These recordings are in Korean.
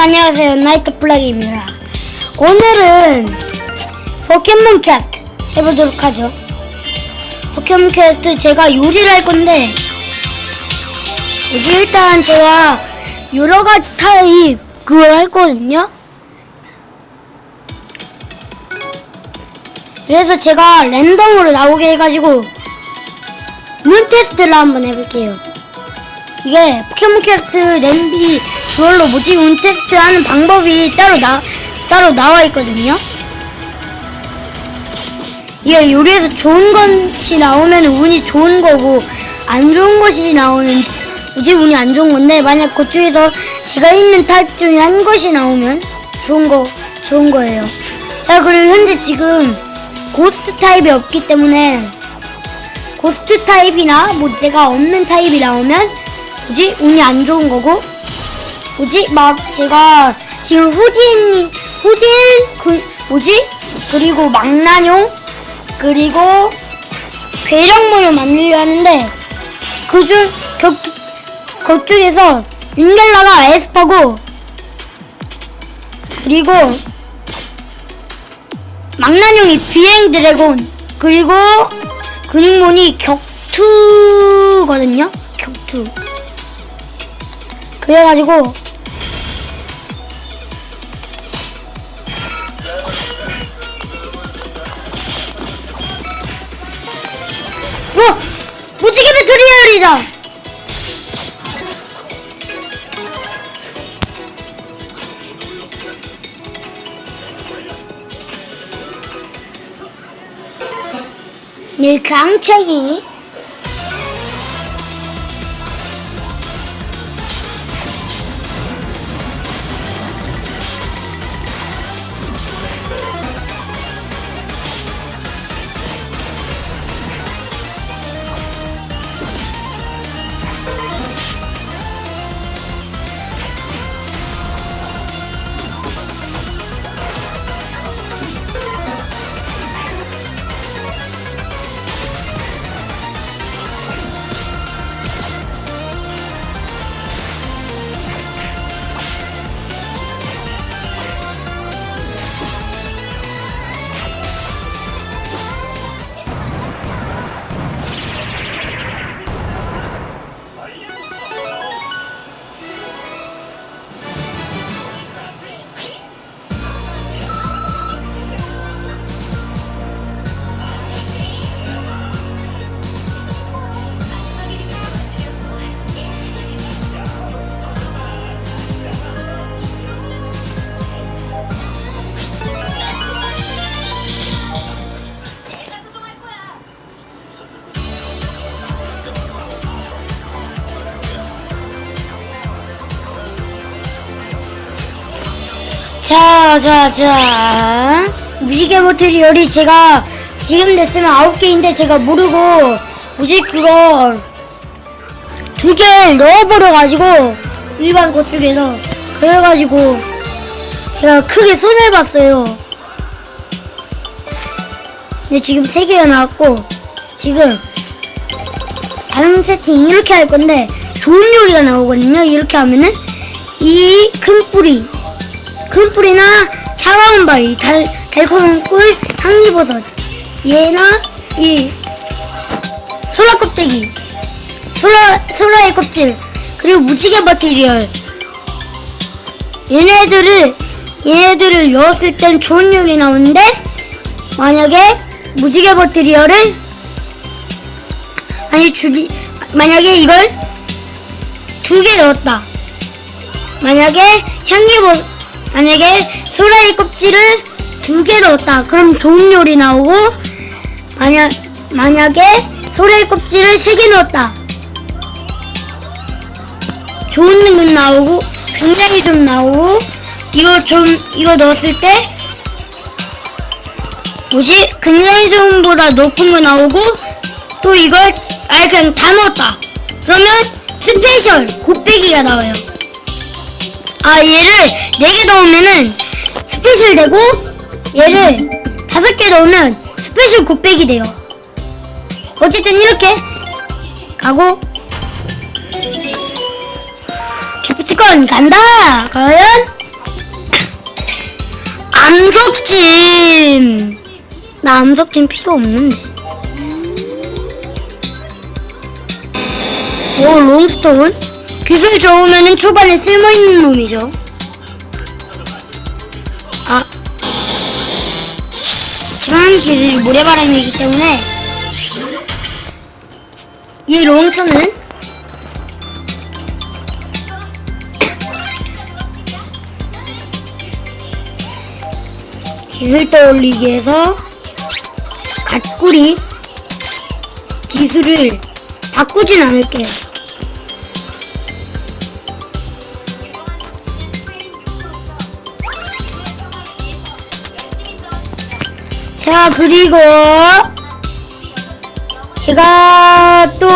안녕하세요. 나이트 플래그입니다. 오늘은 포켓몬 캐스트 해보도록 하죠. 포켓몬 캐스트 제가 요리를 할 건데, 여기 일단 제가 여러 가지 타입 그걸 할 거거든요. 그래서 제가 랜덤으로 나오게 해가지고 문 테스트를 한번 해볼게요. 이게 포켓몬 캐스트 냄비 그걸로 뭐지 운 테스트 하는 방법이 따로 나 따로 나와 있거든요. 이게 요리에서 좋은 것이 나오면 운이 좋은 거고 안 좋은 것이 나오면 뭐지 운이 안 좋은 건데 만약 그중에서 제가 있는 타입 중에 한 것이 나오면 좋은 거 좋은 거예요. 자 그리고 현재 지금 고스트 타입이 없기 때문에 고스트 타입이나 뭐 제가 없는 타입이 나오면 뭐지 운이 안 좋은 거고 뭐지? 막 제가 지금 후딘 후딘 그 뭐지? 그리고 망나뇽 그리고 괴력문을 만들려 하는데 그중 격 그쪽에서 윤겔라가 에스파고 그리고 망나뇽이 비행 드래곤 그리고 근육몬이 격투거든요? 격투. 그래가지고 무지개 배터리얼이다. 이 강책이 자, 자, 자. 무지개 모터리얼이 제가 지금 됐으면 아홉 개인데 제가 모르고 뭐지 그거 두개 넣어버려 가지고 일반 그쪽에서 그래가지고 제가 크게 손을 봤어요. 근데 지금 세 개가 나왔고 지금 다른 세팅 이렇게 할 건데 좋은 요리가 나오거든요. 이렇게 하면은 이 큰 뿌리 큰 뿌리나 차가운 바위, 달, 달콤한 꿀, 향기버섯. 얘나 이 소라 껍데기, 소라, 소라의 껍질, 그리고 무지개 버티리얼. 얘네들을, 얘네들을 넣었을 땐 좋은 요리 나오는데, 만약에 무지개 버티리얼을, 아니, 주비, 만약에 이걸 두 개 넣었다. 만약에 향기버섯, 만약에 소라의 껍질을 두 개 넣었다. 그럼 좋은 요리 나오고 만약 만약에 소라의 껍질을 세 개 넣었다. 좋은 능은 나오고 굉장히 좀 나오고 이거 좀 이거 넣었을 때 뭐지 굉장히 좋은보다 높은 거 나오고 또 이걸 아예 그냥 다 넣었다. 그러면 스페셜 곱빼기가 나와요. 아 얘를 4개 넣으면은 스페셜 되고 얘를 5개 넣으면 스페셜 곱빼기 돼요. 어쨌든 이렇게 가고. 기프티콘 간다! 과연? 암석짐 나 암석짐 필요 없는데. 오 롱스톤 기술 좋으면은 초반에 쓸모있는 놈이죠. 아. 지방 기술이 모래바람이기 때문에. 이 롱스톤은 기술 떠올리기 위해서 갓구리 기술을 바꾸진 않을게요. 자, 그리고 제가 또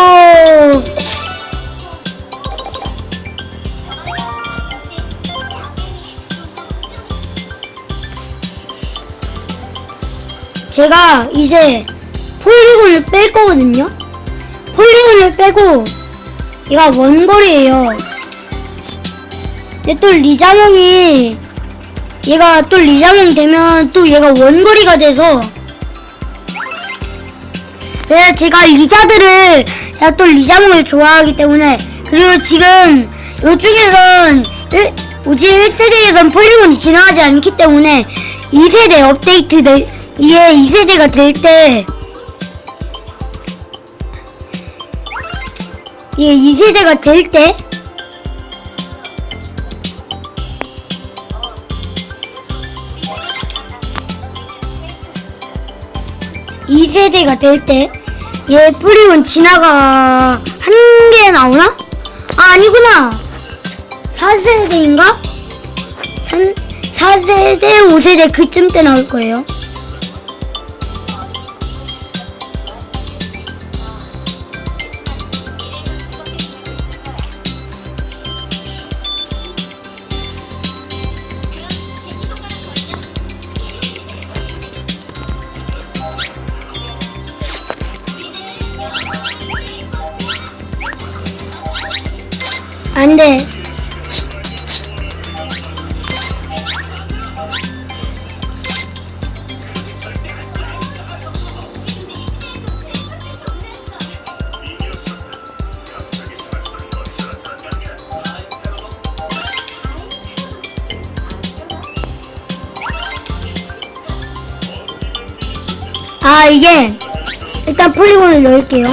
제가 이제 폴리곤을 뺄 거거든요. 폴리곤을 빼고 얘가 원거리예요. 근데 또 리자몽이 얘가 또 리자몽 되면 또 얘가 원거리가 돼서. 네, 제가 리자들을 제가 또 리자몽을 좋아하기 때문에. 그리고 지금 이쪽에선 1, 뭐지 1세대에선 폴리곤이 지나가지 않기 때문에 2세대 업데이트 될 이게 2세대가 될 때. 이게 2세대가 될때 이세대가 될 때얘 폴리곤 지나가 한 개 나오나? 아 아니구나 4세대인가? 3, 4세대 5세대 그쯤 때 나올 거예요 안 돼. 아 이게 일단 폴리곤을 넣을게요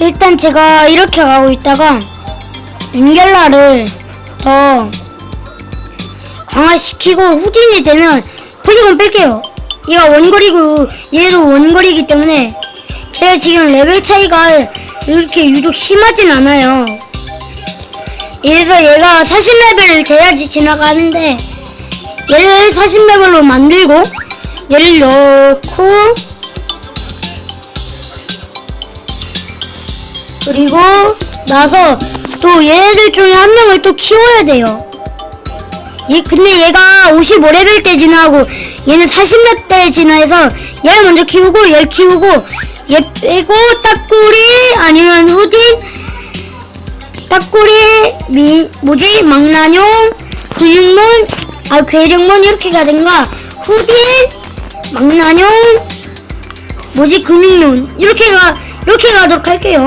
일단 제가 이렇게 가고 있다가 연결라를 더 강화시키고 후진이 되면 폴리곤 뺄게요. 얘가 원거리고 얘도 원거리이기 때문에 제가 지금 레벨 차이가 이렇게 유독 심하진 않아요. 그래서 얘가 40레벨을 돼야지 지나가는데 얘를 40레벨로 만들고 얘를 넣고 그리고 나서 또 얘네들 중에 한 명을 또 키워야 돼요. 얘 근데 얘가 55레벨 때 진화하고 얘는 40몇 때 진화해서 얘를 먼저 키우고 얘를 키우고 얘 빼고 딱꾸리 아니면 후딘 딱꾸리 미 뭐지 망나뇽 근육몬 아 괴력몬 이렇게 가든가 후딘 망나뇽 뭐지 근육몬 이렇게 가 이렇게 가도록 할게요.